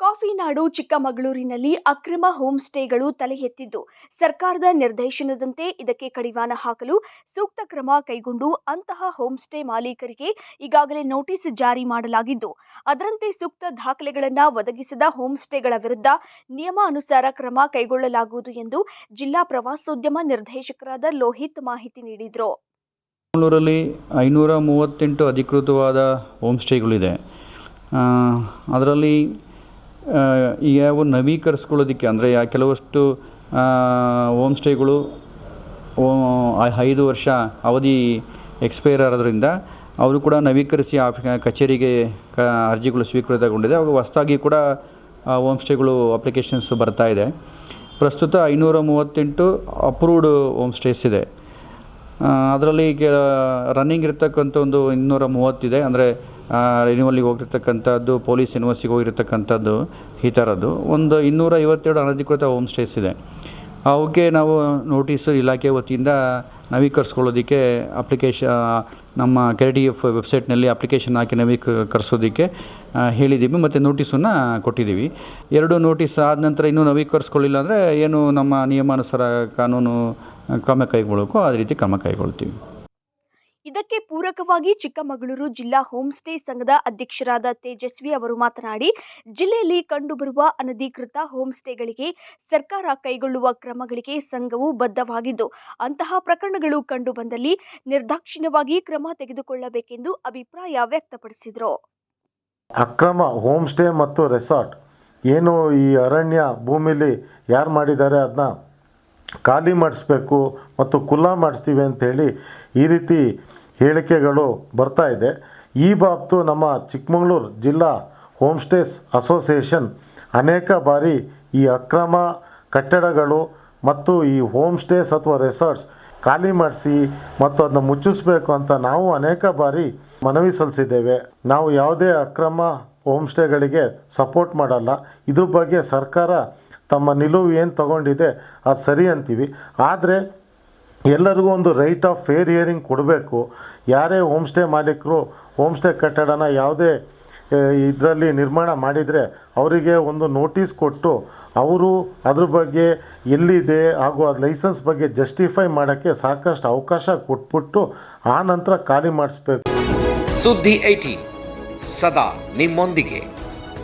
Coffee ನಾಡು ಚಿಕ್ಕಮಗಳೂರಿನಲ್ಲಿ ಅಕ್ರಮ home ಸ್ಟೇಗಳು ತಲೆ ಎತ್ತಿದ್ದು ಸರ್ಕಾರದ ನಿರ್ದೇಶನದಂತೆ ಇದಕ್ಕೆ ಕಡಿವಾಣ ಹಾಕಲು ಸೂಕ್ತ ಕ್ರಮ ಕೈಗೊಂಡು ಅಂತಹ ಹೋಮ್ ಸ್ಟೇ ಮಾಲೀಕರಿಗೆ ಈಗಾಗಲೇ ನೋಟಿಸ್ ಜಾರಿ ಮಾಡಲಾಗಿದ್ದು, ಅದರಂತೆ ಸೂಕ್ತ ದಾಖಲೆಗಳನ್ನು ಒದಗಿಸದ ಹೋಮ್ ಸ್ಟೇಗಳ ವಿರುದ್ಧ ನಿಯಮಾನುಸಾರ ಕ್ರಮ ಕೈಗೊಳ್ಳಲಾಗುವುದು ಎಂದು ಜಿಲ್ಲಾ ಪ್ರವಾಸೋದ್ಯಮ ನಿರ್ದೇಶಕರಾದ ಲೋಹಿತ್ ಮಾಹಿತಿ ನೀಡಿದರು. ಐನೂರ ಮೂವತ್ತೆಂಟು ಅಧಿಕೃತವಾದ ಹೋಮ್ ಸ್ಟೇಗಳಿದೆ. ಅದರಲ್ಲಿ ಯಾವ ನವೀಕರಿಸ್ಕೊಳ್ಳೋದಕ್ಕೆ ಅಂದರೆ ಯಾ ಕೆಲವಷ್ಟು ಹೋಮ್ ಸ್ಟೇಗಳು ಐದು ವರ್ಷ ಅವಧಿ ಎಕ್ಸ್ಪೈರ್ ಆಗೋದ್ರಿಂದ ಅವರು ಕೂಡ ನವೀಕರಿಸಿ ಆಫ್ ಕಚೇರಿಗೆ ಕ, ಅರ್ಜಿಗಳು ಸ್ವೀಕೃತಗೊಂಡಿದೆ. ಅವಾಗ ಹೊಸದಾಗಿ ಕೂಡ ಹೋಮ್ ಸ್ಟೇಗಳು ಅಪ್ಲಿಕೇಶನ್ಸ್ ಬರ್ತಾ ಇದೆ. ಪ್ರಸ್ತುತ ಐನೂರ ಮೂವತ್ತೆಂಟು ಅಪ್ರೂವ್ಡ್ ಹೋಮ್ ಸ್ಟೇಸ್ ಇದೆ ಅದರಲ್ಲಿ ಈಗ ರನ್ನಿಂಗ್ ಇರ್ತಕ್ಕಂಥ ಒಂದು ಇನ್ನೂರ ಮೂವತ್ತಿದೆ. ಅಂದರೆ ರಿನ್ಯೂವಲ್ಲಿಗೆ ಹೋಗಿರ್ತಕ್ಕಂಥದ್ದು ಪೊಲೀಸ್ ಯೂನಿವರ್ಸಿಗೆ ಹೋಗಿರ್ತಕ್ಕಂಥದ್ದು, ಈ ಥರದ್ದು. ಒಂದು ಇನ್ನೂರ ಐವತ್ತೆರಡು ಅನಧಿಕೃತ ಹೋಮ್ ಸ್ಟೇಸ್ ಇದೆ. ಅವಕ್ಕೆ ನಾವು ನೋಟಿಸು ಇಲಾಖೆ ವತಿಯಿಂದ ನವೀಕರಿಸ್ಕೊಳ್ಳೋದಕ್ಕೆ ಅಪ್ಲಿಕೇಶ ನಮ್ಮ ಕೆ ಡಿ ಎಫ್ ವೆಬ್ಸೈಟ್ನಲ್ಲಿ ಅಪ್ಲಿಕೇಶನ್ ಹಾಕಿ ನವೀಕರಿಸೋದಕ್ಕೆ ಹೇಳಿದ್ದೀವಿ ಮತ್ತು ನೋಟಿಸನ್ನು ಕೊಟ್ಟಿದ್ದೀವಿ. ಎರಡು ನೋಟಿಸ್ ಆದ ನಂತರ ಇನ್ನೂ ನವೀಕರಿಸ್ಕೊಳ್ಳಿಲ್ಲ ಅಂದರೆ ಏನು ನಮ್ಮ ನಿಯಮಾನುಸಾರ ಕಾನೂನು ಕ್ರಮ ಕೈಗೊಳ್ಳೋಕ್ಕೋ ಅದೇ ರೀತಿ ಕ್ರಮ ಕೈಗೊಳ್ತೀವಿ. ಇದಕ್ಕೆ ಪೂರಕವಾಗಿ ಚಿಕ್ಕಮಗಳೂರು ಜಿಲ್ಲಾ ಹೋಮ್ ಸ್ಟೇ ಸಂಘದ ಅಧ್ಯಕ್ಷರಾದ ತೇಜಸ್ವಿ ಅವರು ಮಾತನಾಡಿ, ಜಿಲ್ಲೆಯಲ್ಲಿ ಕಂಡುಬರುವ ಅನಧಿಕೃತ ಹೋಮ್ ಸ್ಟೇಗಳಿಗೆ ಸರ್ಕಾರ ಕೈಗೊಳ್ಳುವ ಕ್ರಮಗಳಿಗೆ ಸಂಘವು ಬದ್ಧವಾಗಿದ್ದು, ಅಂತಹ ಪ್ರಕರಣಗಳು ಕಂಡುಬಂದಲ್ಲಿ ನಿರ್ದಾಕ್ಷಿಣ್ಯವಾಗಿ ಕ್ರಮ ತೆಗೆದುಕೊಳ್ಳಬೇಕೆಂದು ಅಭಿಪ್ರಾಯ ವ್ಯಕ್ತಪಡಿಸಿದರು. ಅಕ್ರಮ ಹೋಮ್ ಸ್ಟೇ ಮತ್ತು ರೆಸಾರ್ಟ್, ಏನು ಈ ಅರಣ್ಯ ಭೂಮಿಲಿ ಯಾರು ಮಾಡಿದ್ದಾರೆ ಅದನ್ನ ಖಾಲಿ ಮಾಡಿಸ್ಬೇಕು ಮತ್ತು ಕುಲ್ಲ ಮಾಡಿಸ್ತೀವಿ ಅಂತೇಳಿ ಈ ರೀತಿ ಹೇಳಿಕೆಗಳು ಬರ್ತಾ ಇದೆ. ಈ ಬಾಬ್ತು ನಮ್ಮ ಚಿಕ್ಕಮಗಳೂರು ಜಿಲ್ಲಾ ಹೋಮ್ ಸ್ಟೇಸ್ ಅಸೋಸಿಯೇಷನ್ ಅನೇಕ ಬಾರಿ ಈ ಅಕ್ರಮ ಕಟ್ಟಡಗಳು ಮತ್ತು ಈ ಹೋಮ್ ಸ್ಟೇಸ್ ಅಥವಾ ರೆಸಾರ್ಟ್ಸ್ ಖಾಲಿ ಮಾಡಿಸಿ ಮತ್ತು ಅದನ್ನ ಮುಚ್ಚಿಸ್ಬೇಕು ಅಂತ ನಾವು ಅನೇಕ ಬಾರಿ ಮನವಿ ಸಲ್ಲಿಸಿದ್ದೇವೆ. ನಾವು ಯಾವುದೇ ಅಕ್ರಮ ಹೋಮ್ ಸ್ಟೇಗಳಿಗೆ ಸಪೋರ್ಟ್ ಮಾಡಲ್ಲ. ಇದ್ರ ಬಗ್ಗೆ ಸರ್ಕಾರ ತಮ್ಮ ನಿಲುವು ಏನು ತಗೊಂಡಿದೆ ಅದು ಸರಿ ಅಂತೀವಿ. ಆದರೆ ಎಲ್ಲರಿಗೂ ಒಂದು ರೈಟ್ ಆಫ್ ಫೇರ್ ಹಿಯರಿಂಗ್ ಕೊಡಬೇಕು. ಯಾರೇ ಹೋಮ್ ಸ್ಟೇ ಮಾಲೀಕರು ಹೋಮ್ ಸ್ಟೇ ಕಟ್ಟಡನ ಯಾವುದೇ ಇದರಲ್ಲಿ ನಿರ್ಮಾಣ ಮಾಡಿದರೆ ಅವರಿಗೆ ಒಂದು ನೋಟಿಸ್ ಕೊಟ್ಟು ಅವರು ಅದ್ರ ಬಗ್ಗೆ ಎಲ್ಲಿದೆ ಹಾಗೂ ಅದು ಲೈಸೆನ್ಸ್ ಬಗ್ಗೆ ಜಸ್ಟಿಫೈ ಮಾಡೋಕ್ಕೆ ಸಾಕಷ್ಟು ಅವಕಾಶ ಕೊಟ್ಬಿಟ್ಟು ಆ ನಂತರ ಖಾಲಿ ಮಾಡಿಸ್ಬೇಕು. ಸುದ್ದಿ ಐಟಿ ಸದಾ ನಿಮ್ಮೊಂದಿಗೆ.